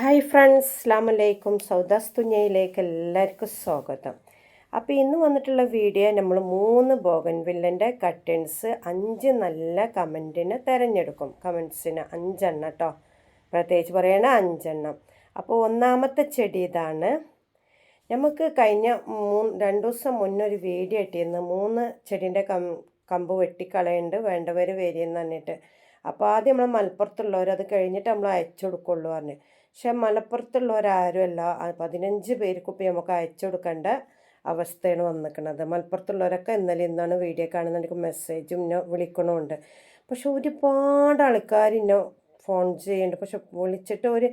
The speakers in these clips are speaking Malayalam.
ഹായ് ഫ്രണ്ട്സ് അസ്ലാമലൈക്കും സൗദാസ് തുഞ്ഞയിലേക്ക് എല്ലാവർക്കും സ്വാഗതം. അപ്പോൾ ഇന്ന് വന്നിട്ടുള്ള വീഡിയോ നമ്മൾ മൂന്ന് ബോഗൻവില്ലന്റെ കട്ടൻസ് അഞ്ച് നല്ല കമന്റിന് തിരഞ്ഞെടുക്കും. കമൻസിന് അഞ്ചെണ്ണം കേട്ടോ പ്രത്യേകിച്ച് പറയണ അഞ്ചെണ്ണം. അപ്പോൾ ഒന്നാമത്തെ ചെടി ഇതാണ്. നമുക്ക് കഴിഞ്ഞ മൂന്ന് രണ്ട് ദിവസം മുന്നേ ഒരു വീഡിയോ ഇട്ടിരുന്നു. മൂന്ന് ചെടീന്റെ കം കമ്പ് വെട്ടിക്കളയുണ്ട് വേണ്ടവർ വരിയെന്ന് പറഞ്ഞിട്ട്. അപ്പോൾ ആദ്യം നമ്മൾ മലപ്പുറത്തുള്ളവർ അത് കഴിഞ്ഞിട്ട് നമ്മൾ അയച്ചു കൊടുക്കുള്ളൂ പറഞ്ഞു. പക്ഷെ മലപ്പുറത്തുള്ളവരാരും അല്ല ആ പതിനഞ്ച് പേർക്ക് ഇപ്പം നമുക്ക് അയച്ചു കൊടുക്കേണ്ട അവസ്ഥയാണ് വന്നിരിക്കുന്നത്. മലപ്പുറത്തുള്ളവരൊക്കെ ഇന്നലെ ഇന്നാണ് വീഡിയോ കാണുന്നുണ്ടെങ്കിൽ മെസ്സേജും ഇന്നെ വിളിക്കണമുണ്ട്. പക്ഷെ ഒരുപാട് ആൾക്കാർ ഇന്നെ ഫോൺ ചെയ്യുന്നുണ്ട്. പക്ഷെ വിളിച്ചിട്ട് ഒരു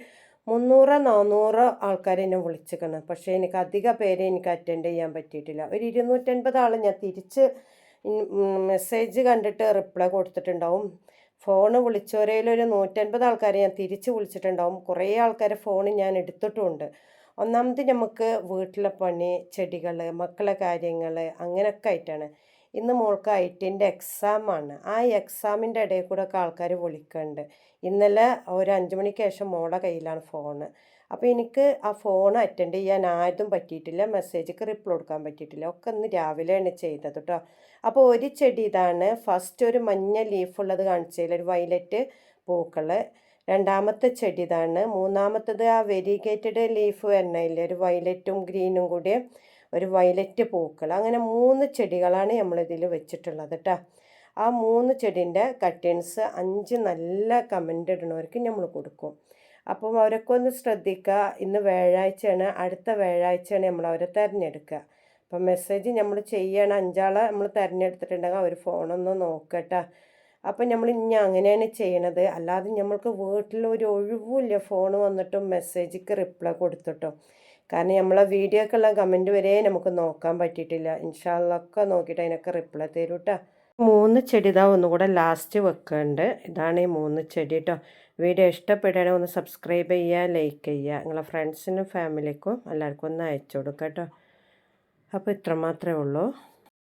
മുന്നൂറോ നാന്നൂറോ ആൾക്കാർ എന്നെ വിളിച്ചിരിക്കണം പക്ഷേ എനിക്ക് അധിക പേരെ എനിക്ക് അറ്റൻഡ് ചെയ്യാൻ പറ്റിയിട്ടില്ല. ഒരു ഇരുന്നൂറ്റൻപത് ആൾ ഞാൻ തിരിച്ച് മെസ്സേജ് കണ്ടിട്ട് റിപ്ലൈ കൊടുത്തിട്ടുണ്ടാവും. ഫോണ് വിളിച്ചവരേലൊരു നൂറ്റൻപത് ആൾക്കാരെ ഞാൻ തിരിച്ച് വിളിച്ചിട്ടുണ്ടാവും. കുറേ ആൾക്കാരെ ഫോൺ ഞാൻ എടുത്തിട്ടുമുണ്ട്. ഒന്നാമത് നമുക്ക് വീട്ടിലെ പണി ചെടികൾ മക്കളെ കാര്യങ്ങൾ അങ്ങനെയൊക്കെ ആയിട്ടാണ്. ഇന്ന് മോൾക്ക് ഐ ടിന്റെ എക്സാമാണ് ആ എക്സാമിന്റെ ഇടയിൽ കൂടെ ഒക്കെ ആൾക്കാർ വിളിക്കുന്നുണ്ട് ഇന്നലെ ഒരു അഞ്ച് മണിക്ക് ശേഷം മോളുടെ കയ്യിലാണ് ഫോണ് അപ്പോൾ എനിക്ക് ആ ഫോൺ അറ്റൻഡ് ചെയ്യാൻ ആയതും പറ്റിയിട്ടില്ല. മെസ്സേജ്ക്ക് റിപ്ലൈ കൊടുക്കാൻ പറ്റിയിട്ടില്ല. ഒക്കെ ഇന്ന് രാവിലെയാണ് ചെയ്തത് കേട്ടോ അപ്പോൾ ഒരു ചെടി ഇതാണ്. ഫസ്റ്റ് ഒരു മഞ്ഞ ലീഫുള്ളത് കാണിച്ചതിൽ ഒരു വയലറ്റ് പൂക്കൾ രണ്ടാമത്തെ ചെടി ഇതാണ്. മൂന്നാമത്തത് ആ വെരിഗേറ്റഡ് ലീഫ് വരണയില്ല ഒരു വയലറ്റും ഗ്രീനും കൂടി. ഒരു വയലറ്റ് പൂക്കൾ. അങ്ങനെ മൂന്ന് ചെടികളാണ് നമ്മളിതിൽ വെച്ചിട്ടുള്ളത് കേട്ടോ ആ മൂന്ന് ചെടീന്റെ കട്ടിങ്സ് അഞ്ച് നല്ല കമന്റ് ഇടണവർക്ക് നമ്മൾ കൊടുക്കും. അപ്പം അവരൊക്കെ ഒന്ന് ശ്രദ്ധിക്കുക. ഇന്ന് വ്യാഴാഴ്ചയാണ്. അടുത്ത വ്യാഴാഴ്ചയാണ് നമ്മൾ അവരെ തിരഞ്ഞെടുക്കുക. അപ്പം മെസ്സേജ് നമ്മൾ ചെയ്യണം. അഞ്ചാളെ നമ്മൾ തിരഞ്ഞെടുത്തിട്ടുണ്ടെങ്കിൽ അവർ ഫോണൊന്ന് നോക്കട്ടെ അപ്പം നമ്മൾ ഇനി അങ്ങനെയാണ് ചെയ്യണത്. അല്ലാതെ നമ്മൾക്ക് വീട്ടിൽ ഒരു ഒഴിവില്ല ഫോൺ വന്നിട്ടും മെസ്സേജിക്ക് റിപ്ലൈ കൊടുത്തിട്ടോ. കാരണം നമ്മളെ വീഡിയോക്കുള്ള കമന്റ് വരെ നമുക്ക് നോക്കാൻ പറ്റിയിട്ടില്ല. ഇൻഷാല്ലൊക്കെ നോക്കിയിട്ട് അതിനൊക്കെ റിപ്ലൈ തരും കേട്ടോ മൂന്ന് ചെടി ഇതാ ഒന്നുകൂടെ ലാസ്റ്റ് വെക്കുന്നുണ്ട് ഇതാണ് ഈ മൂന്ന് ചെടി കേട്ടോ വീഡിയോ ഇഷ്ടപ്പെടുകയാണെങ്കിൽ ഒന്ന് സബ്സ്ക്രൈബ് ചെയ്യുക ലൈക്ക് ചെയ്യുക നിങ്ങളെ ഫ്രണ്ട്സിനും ഫാമിലിക്കും എല്ലാവർക്കും ഒന്ന് അയച്ചു കൊടുക്കാം കേട്ടോ അപ്പോൾ ഇത്ര മാത്രമേ ഉള്ളൂ.